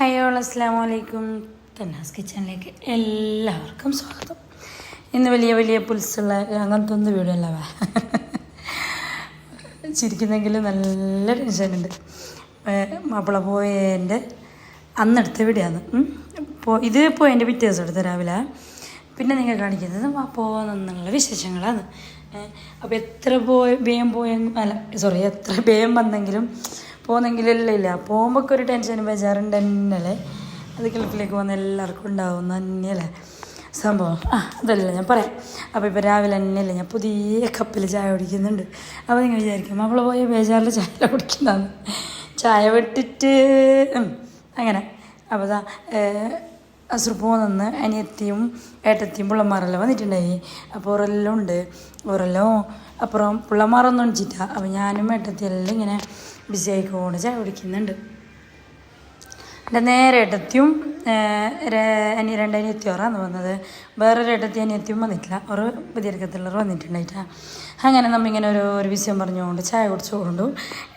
ഹയോ അസ്സാം വലൈക്കും തന്നാസ് കിച്ചണിലേക്ക് എല്ലാവർക്കും സ്വാഗതം. ഇന്ന് വലിയ വലിയ പുൽസുള്ള അങ്ങനത്തെ ഒന്നും വീടല്ല ചിരിക്കുന്നെങ്കിൽ നല്ല ടെൻഷനുണ്ട് മാപ്പിള പോയതിന്റെ അന്നെടുത്ത വീഡിയോന്ന് ഇപ്പോൾ ഇത് പോയതിന്റെ പിറ്റേ ദിവസം എടുത്ത രാവിലെ. പിന്നെ നിങ്ങൾ കാണിക്കുന്നത് പോകുന്നുള്ള വിശേഷങ്ങളാണ്. അപ്പോൾ എത്ര പോയ വേഗം പോയ അല്ല സോറി എത്ര വേഗം വന്നെങ്കിലും പോകുന്നെങ്കിലല്ല ഇല്ല പോകുമ്പോൾ ഒരു ടെൻഷനും ബേജാറുണ്ട് തന്നെയല്ലേ അത് ഗൾഫിലേക്ക് പോകുന്ന എല്ലാവർക്കും ഉണ്ടാവും തന്നെയല്ലേ സംഭവം. ആ അതല്ല ഞാൻ പറയാം. അപ്പോൾ ഇപ്പോൾ രാവിലെ തന്നെയല്ലേ ഞാൻ പുതിയ കപ്പിൽ ചായ കുടിക്കുന്നുണ്ട്. അപ്പോൾ നിങ്ങൾ വിചാരിക്കും അവൾ പോയ ബേജാറിൽ ചായ കുടിക്കുന്നതാണ്. ചായ വിട്ടിട്ട് അങ്ങനെ. അപ്പോൾ ദാ അസുർപ്പോ നിന്ന് അനിയത്തിയും ഏട്ടത്തിയും പിള്ളമാരെല്ലാം വന്നിട്ടുണ്ടായി. അപ്പോൾ ഒരെല്ലാം ഉണ്ട്. ഒരെല്ലാം അപ്പുറം പിള്ളമാരൊന്നും ഒഴിച്ചിട്ടാണ് അപ്പോൾ ഞാനും ഏട്ടത്തിയെല്ലാം ഇങ്ങനെ ബിസി ആയിക്കൊണ്ട് ചായ കുടിക്കുന്നുണ്ട്. എന്റെ നേരെ ഇടത്തിയും അനി രണ്ട് അനിയത്തിയോറാണ് വന്നത് വേറൊരു ഇടത്തി അനിയത്തിയും വന്നിട്ടില്ല. ഒരു പുതിയർക്കത്തുള്ളവർ വന്നിട്ടുണ്ടായിട്ടാ. അങ്ങനെ നമ്മിങ്ങനെ ഒരു ഒരു വിഷയം പറഞ്ഞുകൊണ്ട് ചായ കുടിച്ചുകൊണ്ടു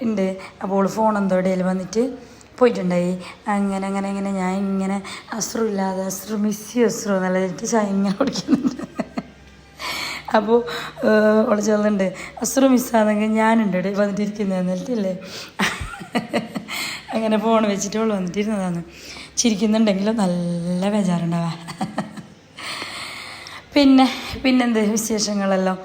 ഉണ്ട് അപ്പോൾ ഫോൺ എന്തോ ഇടയിൽ വന്നിട്ട് പോയിട്ടുണ്ടായി. അങ്ങനെ അങ്ങനെ ഇങ്ങനെ ഞാൻ ഇങ്ങനെ അസ്രു ഇല്ലാതെ അസ്രു മിസ്സി അസ്രു എന്നുള്ള ചായ ഇങ്ങനെ കുടിക്കുന്നുണ്ട്. അപ്പോൾ അവൾ ചെല്ലുന്നുണ്ട് അസുറ മിസ്സാണെങ്കിൽ ഞാനുണ്ട് ഇവിടെ വന്നിട്ടിരിക്കുന്നത് എന്നിട്ടില്ലേ? അങ്ങനെ ഫോൺ വെച്ചിട്ട് അവൾ വന്നിട്ടിരുന്നതാണ്. ചിരിക്കുന്നുണ്ടെങ്കിലും നല്ല ബേജാറുണ്ടാവാ. പിന്നെ പിന്നെന്ത് വിശേഷങ്ങളെല്ലാം?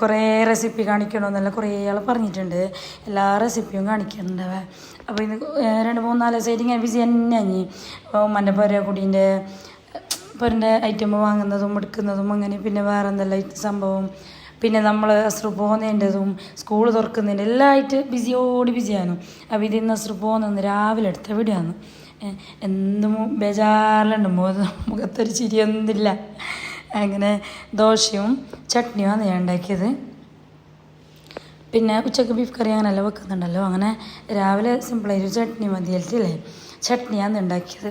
കുറേ റെസിപ്പി കാണിക്കണമെന്നല്ല കുറേ ആൾ പറഞ്ഞിട്ടുണ്ട്. എല്ലാ റെസിപ്പിയും കാണിക്കുന്നുണ്ടാവേ അപ്പോൾ ഇന്ന് രണ്ട് മൂന്നാൽ ദിവസമായിട്ട് ഇങ്ങനെ ബിസി തന്നെ ഉമ്മന്റെ പൊര കുടീന്റെ പൊരന്റെ ഐറ്റം വാങ്ങുന്നതും എടുക്കുന്നതും അങ്ങനെ പിന്നെ വേറെ എന്തെല്ലാം സംഭവം. പിന്നെ നമ്മൾ അസ്രു പോകുന്നതിന്റെതും സ്കൂൾ തുറക്കുന്നതിന്റെ എല്ലാമായിട്ട് ബിസിയോട് ബിസിയാണ് അപ്പോൾ ഇതിൽ നിന്ന് അസ്രു പോകുന്ന രാവിലെ എടുത്ത വീടാണ് എന്തും ബേജാറിലുണ്ട്. മുഖത്ത് മുഖത്തൊരു ചിരിയൊന്നുമില്ല അങ്ങനെ ദോശയും ചട്നിയുമാണ് ഞാൻ ഉണ്ടാക്കിയത്. പിന്നെ ഉച്ചയ്ക്ക് ബീഫ് കറി അങ്ങനെല്ലാം വെക്കുന്നുണ്ടല്ലോ. അങ്ങനെ രാവിലെ സിമ്പിളായിട്ട് ചട്നി മതിയല്ലേ ചട്നിയാണ് ഉണ്ടാക്കിയത്.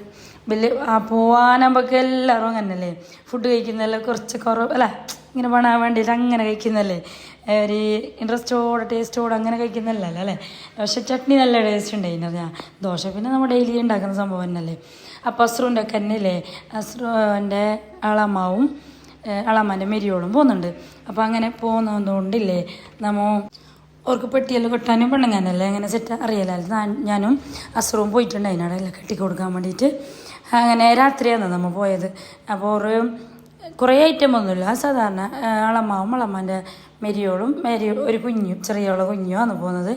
വലിയ ആ പോവാനാകുമ്പോഴൊക്കെ എല്ലാവരും അങ്ങനല്ലേ ഫുഡ് കഴിക്കുന്നതല്ലേ കുറച്ച് കുറവ് അല്ല ഇങ്ങനെ പണാൻ വേണ്ടിയിട്ട് അങ്ങനെ കഴിക്കുന്നല്ലേ ഒരു ഇൻട്രസ്റ്റോടെ ടേസ്റ്റോടെ അങ്ങനെ കഴിക്കുന്നതല്ല അല്ലേ? പക്ഷെ ചട്നി നല്ല ടേസ്റ്റ് ഉണ്ടായിരുന്നു ഞാൻ ദോശ പിന്നെ നമ്മൾ ഡെയിലി ഉണ്ടാക്കുന്ന സംഭവം തന്നെയല്ലേ? അപ്പോൾ അസ്രുവിന്റെ ഒക്കെ തന്നെയല്ലേ? അസ്രുവിന്റെ അളമാവും അളമാന്റെ മെരിയോളും പോകുന്നുണ്ട്. അപ്പോൾ അങ്ങനെ പോകുന്നതുകൊണ്ടില്ലേ നമ്മ അവർക്ക് പെട്ടിയെല്ലാം കെട്ടാനും പെണ്ണങ്ങാനല്ലേ അങ്ങനെ സെറ്റ് അറിയില്ല? ഞാനും അസുറവും പോയിട്ടുണ്ട്. അതിനോടെല്ലാം കെട്ടി കൊടുക്കാൻ വേണ്ടിയിട്ട്. അങ്ങനെ രാത്രിയാണ് നമ്മൾ പോയത്. അപ്പോൾ ഒരു കുറേ ഐറ്റം ഒന്നുമില്ല. സാധാരണ അളമാവും അളമാന്റെ മെരിയോളും മെരി ഒരു കുഞ്ഞും ചെറിയോള കുഞ്ഞുമാണ് പോകുന്നത്.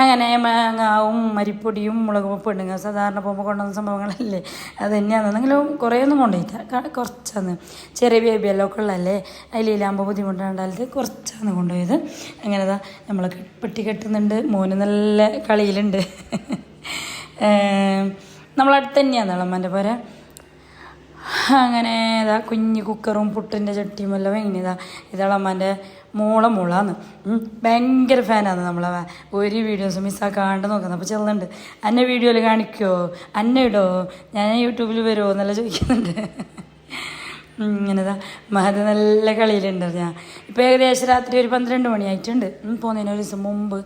അങ്ങനെ മാങ്ങാവും മരിപ്പൊടിയും മുളക് പെണ്ണുങ്ങൾ സാധാരണ പോകുമ്പോൾ കൊണ്ടുവന്ന സംഭവങ്ങളല്ലേ? അത് തന്നെയാണെന്നെങ്കിലും കുറേ ഒന്നും കൊണ്ടുപോയില്ല കുറച്ചാണ്. ചെറിയ ബേബിയെല്ലാം ഒക്കെ ഉള്ളതല്ലേ? അതിലാകുമ്പോൾ ബുദ്ധിമുട്ടുണ്ടായത് കുറച്ചാണ് കൊണ്ടുപോയത്. അങ്ങനെ ഇതാ നമ്മൾ പെട്ടി കെട്ടുന്നുണ്ട്. മോന് നല്ല കളിയിലുണ്ട്. നമ്മളടുത്ത് തന്നെയാണ് ഇളമ്മന്റെ പോരെ. അങ്ങനെ ഇതാ കുഞ്ഞ് കുക്കറും പുട്ടിന്റെ ചട്ടിയും എല്ലാം വാങ്ങിയതാ അമ്മേന്റെ മോളെ മോളാന്ന്. ഭയങ്കര ഫാനാണ് നമ്മളെ ഒരു വീഡിയോസ് മിസ്സാക്കാണ്ട് നോക്കുന്നത്. അപ്പോൾ ചെല്ലുന്നുണ്ട്. അന്നെ വീഡിയോയിൽ കാണിക്കുമോ അന്നെ ഇടോ? ഞാൻ യൂട്യൂബിൽ വരുമോ എന്നെല്ലാം ചോദിക്കുന്നുണ്ട്. ഇങ്ങനെതാ മഹത് നല്ല കളിയിലുണ്ട് ഞാൻ ഇപ്പോൾ ഏകദേശം രാത്രി ഒരു പന്ത്രണ്ട് മണിയായിട്ടുണ്ട്. പോകുന്നതിന് ഒരു ദിവസം മുമ്പ്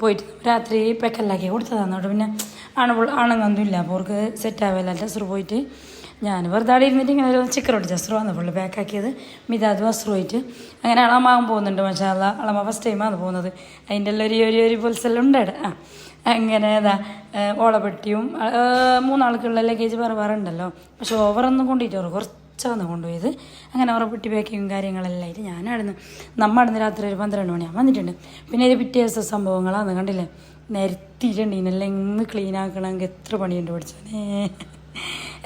പോയിട്ട് രാത്രി പെക്കല്ലാക്കി കൊടുത്തതാണ് അവിടെ പിന്നെ ആണ് ആണങ്ങൊന്നും ഇല്ല. അപ്പോൾ അവർക്ക് സെറ്റ് ആവില്ല ടെസ്റ്റർ പോയിട്ട് ഞാൻ വെറുതെ അവിടെ ഇരുന്നിട്ട് ഇങ്ങനെ ഒരു ചിക്കൻ ഒട്ടിച്ച് വന്നു. ഫുള്ള് പാക്കാക്കിയത് മിതാദ് വസ്ത്രമായിട്ട് അങ്ങനെ അളമാവും പോകുന്നുണ്ട് മഷാല അളമ ഫസ്റ്റ് ടൈമാണ് പോകുന്നത്. അതിന്റെ എല്ലാം ഒരു ഒരു പുൽസെല്ലാം ഉണ്ട് ആ അങ്ങനെ ഇതാ ഓളപ്പെട്ടിയും മൂന്നാൾക്കുള്ള ലഗേജ് വേറെ വേറെ ഉണ്ടല്ലോ. പക്ഷെ ഓവറൊന്നും കൊണ്ടിട്ട് കുറച്ചാണ് കൊണ്ടുപോയത്. അങ്ങനെ ഉറപ്പെട്ടി പാക്കിങ്ങും കാര്യങ്ങളെല്ലാം ആയിട്ട് ഞാനായിരുന്നു നമ്മൾ അടുന്ന് രാത്രി ഒരു പന്ത്രണ്ട് മണിയാകുമ്പോൾ വന്നിട്ടുണ്ട്. പിന്നെ ഒരു പിറ്റേ ദിവസം സംഭവങ്ങളാണ് കണ്ടില്ലേ? നിരത്തിയിട്ടുണ്ട് ഇതിനെല്ലാം ഇന്ന് ക്ലീൻ ആക്കണമെങ്കിൽ എത്ര പണിയുണ്ട് പഠിച്ചോനെ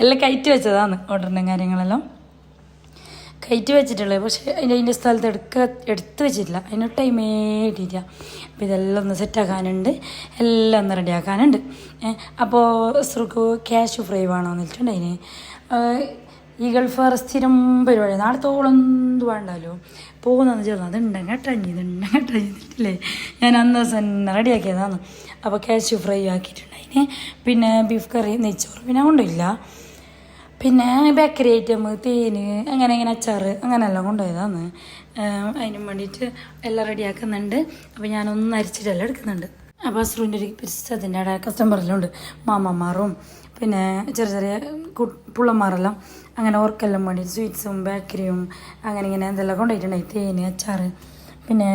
എല്ലാം കയറ്റി വെച്ചതാണ് ഓർഡറിന്റെ കാര്യങ്ങളെല്ലാം. കയറ്റി വെച്ചിട്ടുള്ളത്. പക്ഷേ അതിന്റെ അതിന്റെ സ്ഥലത്ത് എടുക്ക എടുത്ത് വെച്ചിട്ടില്ല. അതിന് ടൈമേ ഇട്ടില്ല അപ്പോൾ ഇതെല്ലാം ഒന്ന് സെറ്റാക്കാനുണ്ട് എല്ലാം ഒന്ന് റെഡിയാക്കാനുണ്ട് അപ്പോൾ സുർക്ക് ക്യാഷ് ഫ്രൈ വേണമെന്ന് വെച്ചിട്ടുണ്ട് അതിന് ഈ ഗൾഫാർ സ്ഥിരം പരിപാടി നാളത്തോളം എന്ത് വേണ്ടല്ലോ പോകുന്നതെന്ന് ചേർന്ന് അത് ഉണ്ടെങ്കിൽ ടഞ്ഞി ഇതുണ്ടെങ്കിൽ ടഞ്ഞിട്ടില്ലേ ഞാൻ അന്ന് ദിവസം റെഡിയാക്കിയതാണ്. അപ്പോൾ ക്യാഷ് ഫ്രൈ ആക്കിയിട്ടുണ്ടായിന്. പിന്നെ ബീഫ് കറി നെയ്ച്ചോറ് പിന്നെ കൊണ്ടില്ല പിന്നെ ബേക്കറി ഐറ്റം തേന് അങ്ങനെ ഇങ്ങനെ അച്ചാറ് അങ്ങനെയെല്ലാം കൊണ്ടുപോയതാണ്. അതിനും വേണ്ടിയിട്ട് എല്ലാം റെഡിയാക്കുന്നുണ്ട്. അപ്പോൾ ഞാനൊന്ന് അരിച്ചിട്ടെല്ലാം എടുക്കുന്നുണ്ട്. അപ്പോൾ അസ്രുവിന്റെ ഒരു പിരിച്ചതിന്റെ ഉണ്ട്. മാമന്മാരും പിന്നെ ചെറിയ ചെറിയ പുള്ളന്മാരെല്ലാം അങ്ങനെ ഓർക്കെല്ലാം വേണ്ടി സ്വീറ്റ്സും ബേക്കറിയും അങ്ങനെ ഇങ്ങനെ എന്തെല്ലാം കൊണ്ടുപോയിട്ടുണ്ടായി. തേന് അച്ചാറ്. പിന്നെ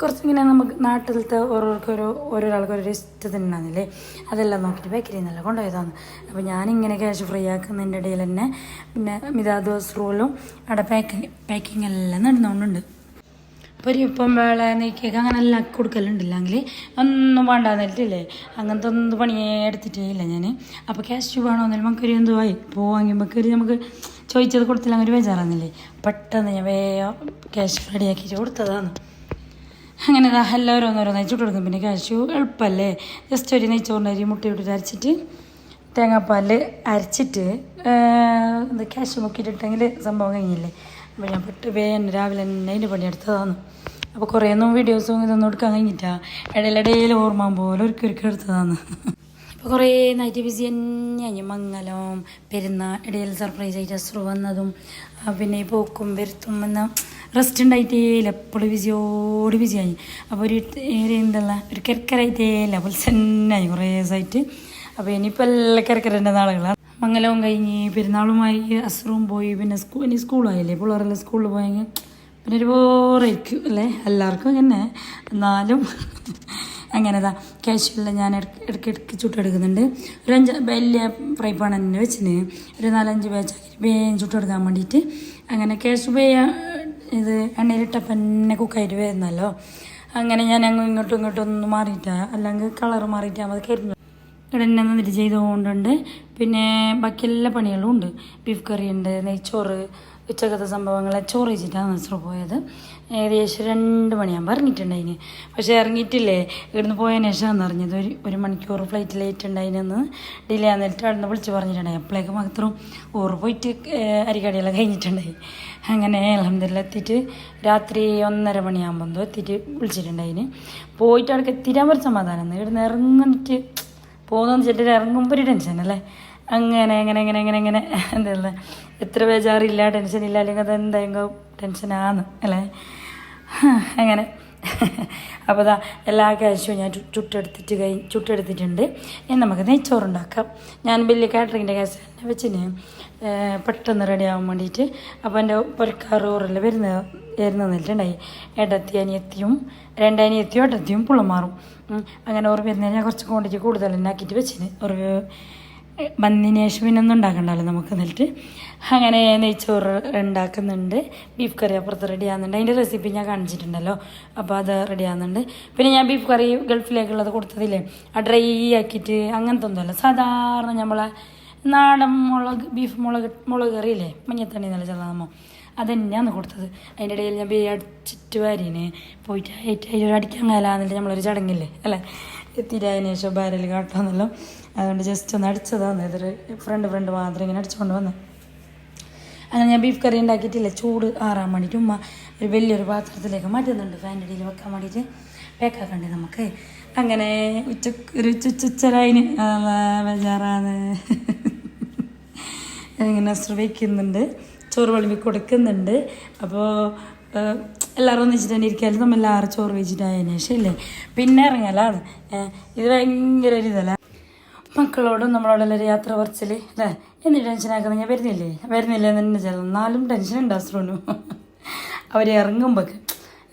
കുറച്ചിങ്ങനെ നമുക്ക് നാട്ടിലത്തെ ഓരോ ഓരോരാൾക്ക് ഓരോ ഇഷ്ടത്തിനുണ്ടാകുന്നില്ലേ അതെല്ലാം നോക്കിയിട്ട് ബേക്കറിയിൽ നിന്നെല്ലാം കൊണ്ടുപോയതാണ്. അപ്പോൾ ഞാനിങ്ങനെ ക്യാഷ് ഫ്രീ ആക്കുന്നതിന്റെ ഇടയിൽ തന്നെ പിന്നെ മിതാദ് റോലും അവിടെ പാക്കിങ് പാക്കിങ് എല്ലാം നടന്നുകൊണ്ടുണ്ട്. പൊരിയപ്പം വേള നെയ്ക്കൊക്കെ അങ്ങനെ എല്ലാം കൊടുക്കലുണ്ടല്ലെങ്കിൽ ഒന്നും വേണ്ടാന്നിട്ടില്ലേ അങ്ങനത്തെ ഒന്നും പണിയേ എടുത്തിട്ടേ ഇല്ല ഞാൻ അപ്പോൾ ക്യാഷ് വേണമെന്നില്ല നമുക്കൊരു എന്തുവായി? പോവാങ്കിൽ നമുക്കൊരു ഒരു നമുക്ക് ചോദിച്ചത് കൊടുത്തില്ല ഒരു ബേജാറാന്നില്ലേ പെട്ടെന്ന് ഞാൻ വേഗം ക്യാഷ് റെഡിയാക്കിയിട്ട് കൊടുത്തതാണ്. അങ്ങനെ ഇതാ എല്ലാവരും ഓരോന്നോരോന്ന് അയച്ചു കൊടുക്കും. പിന്നെ ക്യാഷ് എളുപ്പമല്ലേ ജസ്റ്റ് ഒരു നെയ്ച്ചോറിന്റെ അരി മുട്ട ഇട്ടിട്ട് അരച്ചിട്ട് തേങ്ങാപ്പാൽ അരച്ചിട്ട് ക്യാഷ് മുക്കിയിട്ടിട്ടെങ്കിൽ സംഭവം കഴിഞ്ഞില്ലേ? അപ്പോൾ ഞാൻ പെട്ട് വേഗം രാവിലെ തന്നെ അതിന്റെ പണിയെടുത്തതാണ് അപ്പോൾ കുറേ ഒന്നും വീഡിയോസും ഇതൊന്നും എടുക്കാൻ കഴിഞ്ഞിട്ടാ ഇടയിലിടയിൽ ഓർമ്മ പോലെ ഒരുക്കി ഒരുക്കി എടുത്തതാണ് അപ്പോൾ കുറേ നൈറ്റ് ബിസി തന്നെയായി മംഗലം പെരുന്നാൾ ഇടയിൽ സർപ്രൈസ് ആയിട്ട് അസ്രു വന്നതും പിന്നെ പോക്കും വരുത്തും എന്ന റെസ്റ്റ് ഉണ്ടായിട്ടേല എപ്പോഴും ബിസിയോട് ബിസിയായി അപ്പോൾ ഒരു എന്തല്ല ഒരു കിരക്കരായിട്ടേയില്ല അപ്പോൾ സെന്നായി കുറേ ദിവസമായിട്ട്. അപ്പോൾ ഇനിയിപ്പോൾ എല്ലാ കിരക്കരന്റെ നാളുകളാണ് മംഗലവും കഴിഞ്ഞ് പെരുന്നാളുമായി അസുറും പോയി. പിന്നെ സ്കൂൾ ഇനി സ്കൂളായില്ലേ? പിള്ളേരെല്ലാം സ്കൂളിൽ പോയെങ്കിൽ പിന്നെ ഒരു ബോറായിരിക്കും അല്ലേ? എല്ലാവർക്കും അങ്ങനെ. എന്നാലും അങ്ങനെതാ. ക്യാഷ്വലിൽ ഞാൻ ഇടയ്ക്ക് ഇടയ്ക്ക് ചുട്ടെടുക്കുന്നുണ്ട്. ഒരു അഞ്ച് വലിയ ഫ്രൈ പാൻ തന്നെ വെച്ചിന്. ഒരു നാലഞ്ച് ബാച്ചാക്കി വേഗം ചുട്ടെടുക്കാൻ വേണ്ടിയിട്ട് അങ്ങനെ ക്യാഷ് പേ ഇത് എണ്ണയിലിട്ടപ്പം തന്നെ കുക്കായിട്ട് വരുന്നല്ലോ. അങ്ങനെ ഞാൻ അങ്ങ് ഇങ്ങോട്ടും ഇങ്ങോട്ടും ഒന്ന് മാറിയിട്ടാ. അല്ലെങ്കിൽ കളർ മാറിയിട്ടാൽ അത് കരിഞ്ഞു ഇവിടെ തന്നെ നിന്നിട്ട് ചെയ്തുകൊണ്ടുണ്ട് പിന്നെ ബാക്കി എല്ലാ പണികളും ഉണ്ട്. ബീഫ് കറി ഉണ്ട് നെയ്ച്ചോറ് ഉച്ചക്കത്തെ സംഭവങ്ങൾ ചോറ് വെച്ചിട്ടാണ് നസ്ര പോയത്. ഏകദേശം രണ്ട് മണിയാകുമ്പോൾ ഇറങ്ങിയിട്ടുണ്ടായിന്. പക്ഷേ ഇറങ്ങിയിട്ടില്ലേ? ഇവിടുന്ന് പോയതിന് ശേഷമാണ് അറിഞ്ഞത്. ഒരു ഒരു മണിക്കൂർ ഫ്ലൈറ്റ് ലേറ്റ് ഉണ്ടായിനെന്ന് ഡിലേ ആന്നിട്ട് അവിടെ നിന്ന് വിളിച്ച് പറഞ്ഞിട്ടുണ്ടായി. അപ്പോഴേക്ക് മാത്രം ഊറ് പോയിട്ട് അരിക്കടിയെല്ലാം കഴിഞ്ഞിട്ടുണ്ടായി. അങ്ങനെ അലഹമ്മദില്ല എത്തിയിട്ട് രാത്രി ഒന്നര മണിയാകുമ്പോൾ എന്തോ എത്തിയിട്ട് വിളിച്ചിട്ടുണ്ടായിന്. പോയിട്ട് അവിടെ എത്തിരാൻ ഒരു സമാധാനം. ഇവിടുന്ന് ഇറങ്ങിട്ട് പോകുന്നതെന്ന് വെച്ചിട്ട് ഇറങ്ങുമ്പോൾ ഒരു ടെൻഷൻ അല്ലേ? അങ്ങനെ അങ്ങനെ അങ്ങനെ അങ്ങനെ അങ്ങനെ. എന്താ എത്ര ബേജാറില്ല ടെൻഷൻ ഇല്ല അല്ലെങ്കിൽ അത് എന്തെങ്കിലും ടെൻഷനാന്ന് അല്ലേ? അങ്ങനെ. അപ്പോൾ ദാ എല്ലാ കാശും ഞാൻ ചുട്ടെടുത്തിട്ട് കൈ ചുട്ടെടുത്തിട്ടുണ്ട്. ഇനി നമുക്ക് നെയ്ച്ചോറുണ്ടാക്കാം ഞാൻ വലിയ കാറ്ററിങ്ങിന്റെ ഗ്യാസ് തന്നെ വെച്ചിന് പെട്ടെന്ന് റെഡി ആവാൻ വേണ്ടിയിട്ട്. അപ്പോൾ എന്റെ പൊരക്കാറ് ഓറെല്ലാം വരുന്ന വരുന്ന നിന്നിട്ടുണ്ടായി. ഏട്ടത്തി അനിയത്തിയും രണ്ടനിയത്തിയും ഏട്ടത്തിയും പുള്ളമാറും അങ്ങനെ ഓർ വരുന്നതിന് ഞാൻ കുറച്ച് ക്വാണ്ടിറ്റി കൂടുതൽ തന്നെ ആക്കിയിട്ട് വെച്ചിന്. ഒരു വന്നതിന് ശേഷം പിന്നെ ഒന്നും ഉണ്ടാക്കണ്ടല്ലോ നമുക്ക് എന്നിട്ട്. അങ്ങനെ നെയ്ച്ചോറ് ഉണ്ടാക്കുന്നുണ്ട്. ബീഫ് കറി അപ്പുറത്ത് റെഡി ആകുന്നുണ്ട് അതിന്റെ റെസിപ്പി ഞാൻ കാണിച്ചിട്ടുണ്ടല്ലോ. അപ്പോൾ അത് റെഡി ആകുന്നുണ്ട് പിന്നെ ഞാൻ ബീഫ് കറി ഗൾഫിലേക്കുള്ളത് കൊടുത്തതില്ലേ? ആ ഡ്രൈ ആക്കിയിട്ട് അങ്ങനത്തെ ഒന്നുമല്ല. സാധാരണ നമ്മളെ നാടൻ മുളക് ബീഫ് മുളക് മുളക് കറിയില്ലേ? മഞ്ഞത്തണ്ണി നല്ല ചെറുതാമോ അത് തന്നെയാണ് കൊടുത്തത്. അതിന്റെ ഇടയിൽ ഞാൻ ബേ അടിച്ചിട്ട് വരീന്. പോയിട്ട് ഏറ്റവും അടിക്കാൻ കാലാന്നിട്ട് നമ്മളൊരു ചടങ്ങില്ലേ? അല്ലേ? എത്തിയിട്ടതിന് ശേഷം ബാരൽ കാട്ടാന്നല്ലോ. അതുകൊണ്ട് ജസ്റ്റ് ഒന്ന് അടിച്ചതാണ്. ഇതൊരു ഫ്രണ്ട് ഫ്രണ്ട് മാത്രം ഇങ്ങനെ അടിച്ചുകൊണ്ട് വന്നത് അങ്ങനെ ഞാൻ ബീഫ് കറി ഉണ്ടാക്കിയിട്ടില്ല. ചൂട് ആറാൻ വേണ്ടിയിട്ട് ഉമ്മ ഒരു വലിയൊരു പാത്രത്തിലേക്ക് മാറ്റുന്നുണ്ട്. ഫാന്റെ വെക്കാൻ വേണ്ടിയിട്ട് പേക്കാക്കണ്ടേ നമുക്ക്? അങ്ങനെ ഉച്ച ഒരു ഉച്ചുച്ചരായിന് ബജാറാന്ന് ഇങ്ങനെ ശ്രമിക്കുന്നുണ്ട് ചോറ് വിളമ്പി കൊടുക്കുന്നുണ്ട്. അപ്പോൾ എല്ലാവരും ഒന്നിച്ചിട്ട് തന്നെ ഇരിക്കാലും നമ്മൾ എല്ലാവരും ചോറ് വെച്ചിട്ടായതിനു ശേഷം ഇല്ലേ പിന്നെ ഇറങ്ങലാണ് ഇത് ഭയങ്കര ഒരു ഇതല്ല? മക്കളോടും നമ്മളോടെല്ലാം ഒരു യാത്ര കുറച്ചിൽ അല്ലേ? എന്ത് ടെൻഷനാക്കുന്ന ഞാൻ വരുന്നില്ലേ? വരുന്നില്ലേ എന്ന് തന്നെ ചില എന്നാലും ടെൻഷൻ ഉണ്ടാവും അവർ ഇറങ്ങുമ്പോൾ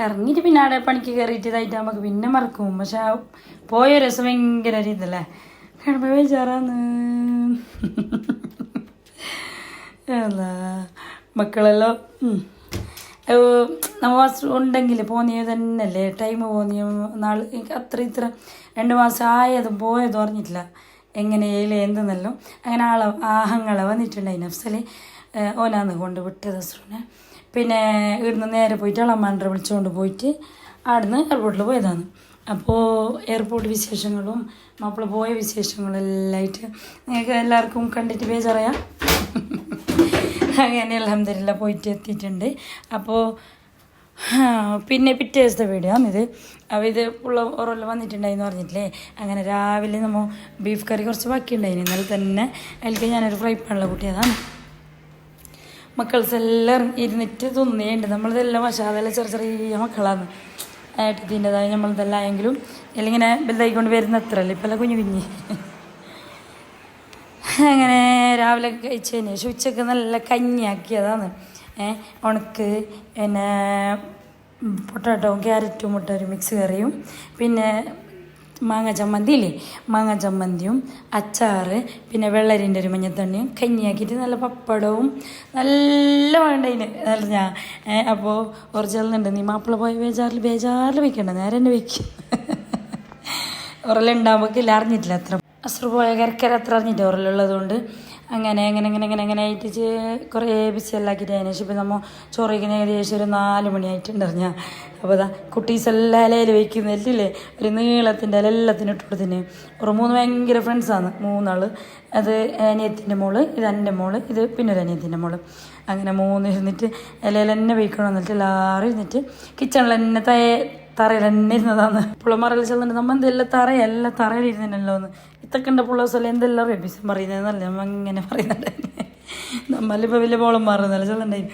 ഇറങ്ങിയിട്ട് പിന്നെ അവിടെ പണിക്ക് കയറിയിട്ട് ഇതായിട്ട് നമുക്ക് പിന്നെ മറക്കും. പക്ഷെ ആ പോയ രസം ഭയങ്കര ഒരു ഇതല്ലേ? കിടമ്പ വിചാറാന്ന് അല്ലാ. മക്കളെല്ലാം നമ്മ ഉണ്ടെങ്കിൽ പോന്നിയ തന്നെയല്ലേ ടൈം പോന്നിയ നാൾ. എനിക്ക് അത്ര ഇത്ര രണ്ട് മാസം ആയത് പോയതും അറിഞ്ഞിട്ടില്ല. എങ്ങനെയായാലും എന്തെന്നല്ലോ. അങ്ങനെ ആളെ ആഹങ്ങളെ വന്നിട്ടുണ്ടായി നഫ്സൽ. ഓനാന്ന് കൊണ്ട് വിട്ടത് അസുറിനെ പിന്നെ ഇവിടുന്ന് നേരെ പോയിട്ട് അളമാണ്ടറെ വിളിച്ചുകൊണ്ട് പോയിട്ട് അവിടുന്ന് എയർപോർട്ടിൽ പോയതാണ്. അപ്പോൾ എയർപോർട്ട് വിശേഷങ്ങളും മാപ്പിള പോയ വിശേഷങ്ങളും എല്ലാം ആയിട്ട് നിങ്ങൾക്ക് എല്ലാവർക്കും കണ്ടിട്ട് ബേജറിയാം? അങ്ങനെ അലഹമില്ല പോയിട്ട് എത്തിയിട്ടുണ്ട്. അപ്പോൾ പിന്നെ പിറ്റേ ദിവസത്തെ വീഡിയോ ഇത്. അപ്പോൾ ഇത് ഉള്ള ഓറോല്ലാം വന്നിട്ടുണ്ടായിന്ന് പറഞ്ഞിട്ടില്ലേ? അങ്ങനെ രാവിലെ നമ്മൾ ബീഫ് കറി കുറച്ച് ബാക്കിയുണ്ടായിരുന്നു ഇന്നലെ തന്നെ അതിലേക്ക് ഞാനൊരു ഫ്രൈ പാനുള്ള കുട്ടിയതാണ്. മക്കൾസ് എല്ലാം ഇരുന്നിട്ട് തിന്നുന്നുണ്ട് നമ്മളിതെല്ലാം മഷാതെല്ലാം ചെറിയ ചെറിയ മക്കളാണ് ഏട്ടത്തിന്റെതായ നമ്മളിതെല്ലാം ആയെങ്കിലും എല്ലാം ഇങ്ങനെ വലുതായിക്കൊണ്ട് വരുന്ന അത്രയല്ലേ ഇപ്പം കുഞ്ഞു കുഞ്ഞ്. അങ്ങനെ രാവിലെ കഴിച്ചതിന് ശേഷം ഉച്ചയ്ക്ക് നല്ല കഞ്ഞിയാക്കിയതാണ്. ഉണക്ക് പിന്നെ പൊട്ടാട്ടവും ക്യാരറ്റും മുട്ട മിക്സ് കറിയും. പിന്നെ മാങ്ങ ചമ്മന്തി ഇല്ലേ? മാങ്ങ ചമ്മന്തിയും അച്ചാറ് പിന്നെ വെള്ളരിന്റെ ഒരു മഞ്ഞത്തണ്ണിയും കഞ്ഞിയാക്കിയിട്ട് നല്ല പപ്പടവും നല്ല വേണ്ടതിന് നല്ല ഞാൻ അപ്പോൾ ഒറിജിനലുണ്ട് നീ മാപ്പിള പോയ ബേജാറിൽ ബേജാറിൽ വെക്കണ്ട നേരെ തന്നെ വെക്കും. ഉറലുണ്ടാകുമ്പോൾ അറിഞ്ഞിട്ടില്ല അത്ര. അസുഖ പോയ കരക്കര അത്ര അറിഞ്ഞിട്ട് ഉറലുള്ളത് കൊണ്ട് അങ്ങനെ അങ്ങനെ അങ്ങനെ അങ്ങനെ അങ്ങനെ ആയിട്ട് കുറേ ബിസിയെല്ലാക്കിയിട്ട് അതിന് ശേഷം ഇപ്പം നമ്മൾ ചോറ് കഴിക്കുന്ന ഏകദേശം ഒരു നാല് മണിയായിട്ടുണ്ടറിഞ്ഞ അപ്പോൾ അതാ കുട്ടീസ് എല്ലാ ഇലയിൽ വയ്ക്കുന്നില്ലേ ഒരു നീളത്തിന്റെ ഇല എല്ലാത്തിനും ഒരു മൂന്ന് ഭയങ്കര ഫ്രണ്ട്സാണ് മൂന്നാൾ അത് അനിയത്തിന്റെ മോൾ ഇത് എന്റെ മോൾ ഇത് പിന്നെ ഒരു അനിയത്തിന്റെ മോൾ. അങ്ങനെ മൂന്ന് ഇരുന്നിട്ട് ഇലയിൽ തന്നെ വയ്ക്കണം എന്നിട്ട് എല്ലാവരും ഇരുന്നിട്ട് കിച്ചണിൽ തന്നെ തറയിൽ തന്നെ ഇരുന്നതാണ്. പുള്ളമാരെല്ലാം ചെന്നിട്ട് നമ്മൾ എന്തെല്ലാം തറയല്ല തറയിൽ ഇരുന്നില്ലല്ലോ എന്ന് ഇത്തക്കണ്ട പുള്ളേഴ്സെല്ലാം എന്തെല്ലാം റെബിസം പറയുന്നതെന്നല്ല നമ്മൾ അങ്ങനെ പറയുന്നുണ്ട്. നമ്മളിപ്പോൾ വലിയ ബോളം മാറുന്നല്ല. ചെല്ലണ്ടായി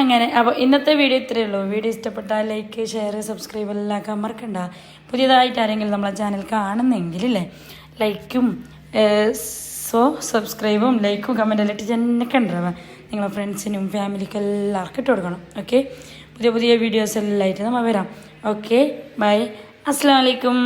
അങ്ങനെ. അപ്പോൾ ഇന്നത്തെ വീഡിയോ ഇത്രയേ ഉള്ളൂ. വീഡിയോ ഇഷ്ടപ്പെട്ടാൽ ലൈക്ക് ഷെയർ സബ്സ്ക്രൈബ് എല്ലാം മറക്കണ്ട. പുതിയതായിട്ട് ആരെങ്കിലും നമ്മളെ ചാനൽ കാണുന്നെങ്കിലല്ലേ ലൈക്കും സോ സബ്സ്ക്രൈബും ലൈക്കും കമന്റെല്ലാം ഇട്ട് കണ്ടുവ നിങ്ങളെ ഫ്രണ്ട്സിനും ഫാമിലിക്കും എല്ലാവർക്കും ഇട്ട് കൊടുക്കണം. ഓക്കെ പുതിയ പുതിയ വീഡിയോസ് എല്ലാം ആയിട്ട് നമ്മൾ വരാം. ഓക്കെ ബൈ അസ്സാം വലൈക്കും